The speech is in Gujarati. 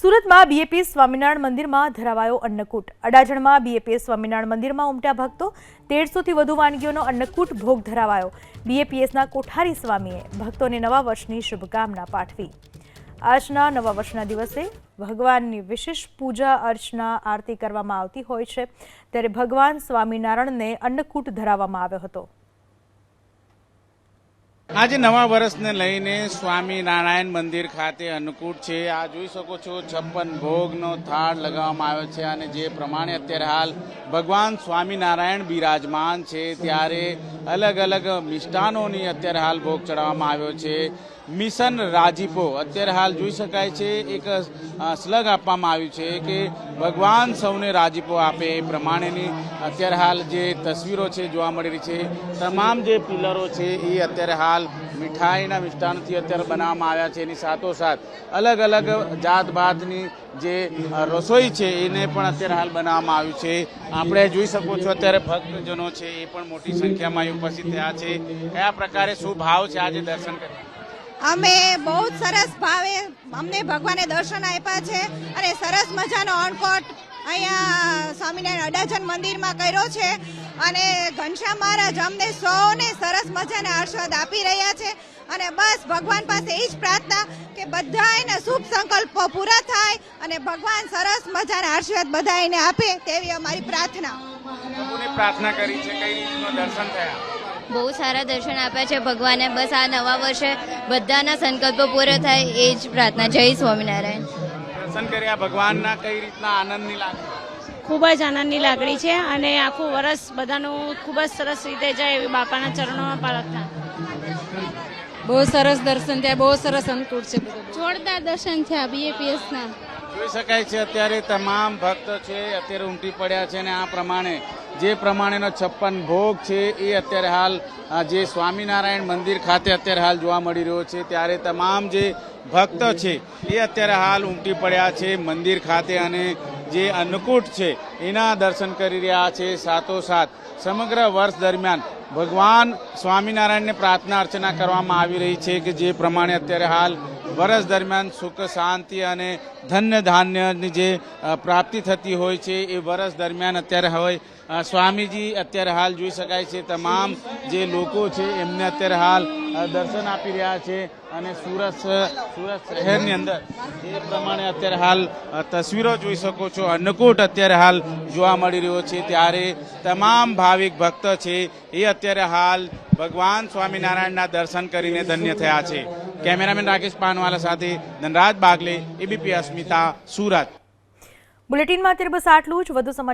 સુરતમાં બીએપી સ્વામિનારાયણ મંદિરમાં ધરાવાયો અન્નકૂટ. અડાજણમાં બીએપી સ્વામિનારાયણ મંદિરમાં ઉમટ્યા ભક્તો તેરસોથી વધુ વાનગીઓનો અન્નકૂટ ભોગ ધરાવાયો. બીએપીએસના કોઠારી સ્વામીએ ભક્તોને નવા વર્ષની શુભકામના પાઠવી. આજના નવા વર્ષના દિવસે ભગવાનની વિશેષ પૂજા, અર્ચના, આરતી કરવામાં આવતી હોય છે. ત્યારે ભગવાન સ્વામિનારાયણને અન્નકૂટ ધરાવવામાં આવ્યો હતો. આજે નવા વર્ષને લઈને સ્વામિનારાયણ મંદિર ખાતે અન્નકૂટ છે. આ જોઈ શકો છો, છપ્પન ભોગનો થાળ લગાવવામાં આવ્યો છે અને જે પ્રમાણે અત્યારે હાલ ભગવાન સ્વામિનારાયણ બિરાજમાન છે, ત્યારે અલગ અલગ મિષ્ટાનોની અત્યારે હાલ ભોગ ચડાવવામાં આવ્યો છે. મિશન રાજીપો, અત્યારે હાલ જોઈ શકાય છે, એક સ્લગ આપવામાં આવ્યું છે કે ભગવાન સૌને રાજીપો આપે એ પ્રમાણેની અત્યારે હાલ જે તસવીરો છે જોવા મળી રહી છે. તમામ જે પિલરો છે એ અત્યારે હાલ મીઠાઈના મિષ્ટાનથી અત્યારે બનાવવામાં આવ્યા છે. એની સાથોસાથ અલગ અલગ જાત ભાતની જે રસોઈ છે, એને પણ અત્યારે હાલ બનાવવામાં આવ્યું છે. આપણે જોઈ શકો છો અત્યારે ભક્તજનો છે, એ પણ મોટી સંખ્યામાં ઉપસ્થિત થયા છે. કયા પ્રકારે શું ભાવ છે આજે દર્શન કરવા અમે બહુ જ સરસ ભાવે અમને ભગવાને દર્શન આપ્યા છે અને સરસ મજાનો અણકોટ અહીંયા સ્વામિનારાયણ અડાજન મંદિરમાં કર્યો છે. અને ઘનશ્યામ મહારાજ અમને સૌને સરસ મજાના આશીર્વાદ આપી રહ્યા છે. અને બસ ભગવાન પાસે એ જ પ્રાર્થના કે બધાયના શુભ સંકલ્પો પૂરા થાય અને ભગવાન સરસ મજાના આશીર્વાદ બધાને આપે તેવી અમારી પ્રાર્થના. પ્રાર્થના કરી છે? કઈ રીતનું દર્શન થયા? બહુ સારા દર્શન આપ્યા છે ભગવાને. બસ આ નવા વર્ષે બધાના સંકલ્પો પૂરો થાય એ જ પ્રાર્થના. જય સ્વામિનારાયણ. દર્શન કર્યા. ભગવાનના કઈ રીતના આનંદની લાગણી? ખૂબ જ આનંદની લાગણી છે અને આખું વરસ બધાનું ખૂબ જ સરસ રીતે જાય એવી બાપાના ચરણોમાં પ્રાર્થના બહુ સરસ દર્શન થયા બહુ સરસ અનુકૂળ છે બધું. જોરદાર દર્શન થયા બીએપીએસ ના. જોઈ શકાય છે અત્યારે તમામ ભક્તો છે અત્યારે ઉમટી પડ્યા છે અને આ પ્રમાણે જે પ્રમાણેનો છપ્પન ભોગ છે એ અત્યારે હાલ આ જે સ્વામિનારાયણ મંદિર ખાતે અત્યારે હાલ જોવા મળી રહ્યો છે ત્યારે તમામ જે ભક્તો છે એ અત્યારે હાલ ઉમટી પડ્યા છે મંદિર ખાતે અને જે અન્નકૂટ છે, એના દર્શન કરી રહ્યા છે સાથોસાથ. સમગ્ર વર્ષ દરમિયાન ભગવાન સ્વામિનારાયણને પ્રાર્થના અર્ચના કરવામાં આવી રહી છે કે જે પ્રમાણે અત્યારે હાલ વર્ષ દરમિયાન સુખ, શાંતિ અને ધન્ય ધાન્યની જે પ્રાપ્તિ થતી હોય છે, એ વર્ષ દરમિયાન અત્યારે હવે સ્વામીજી અત્યારે હાલ જોઈ શકાય છે. તમામ જે લોકો છે, એમને અત્યારે હાલ દર્શન આપી રહ્યા છે અને સુરત સુરત શહેરની અંદર. જે પ્રમાણે અત્યારે હાલ તસવીરો જોઈ શકો છો. અન્નકૂટ અત્યારે હાલ જોવા મળી રહ્યો છે. ત્યારે તમામ ભાવિક ભક્ત છે એ અત્યારે હાલ ભગવાન સ્વામિનારાયણના દર્શન કરીને ધન્ય થયા છે. કેમેરામેન રાકેશ પાનવાલા સાથે ધનરાજ બાગલે, એબીપી અસ્મિતા, સુરત. બુલેટિનમાં અત્યારે બસ આટલું જ. વધુ સમાચાર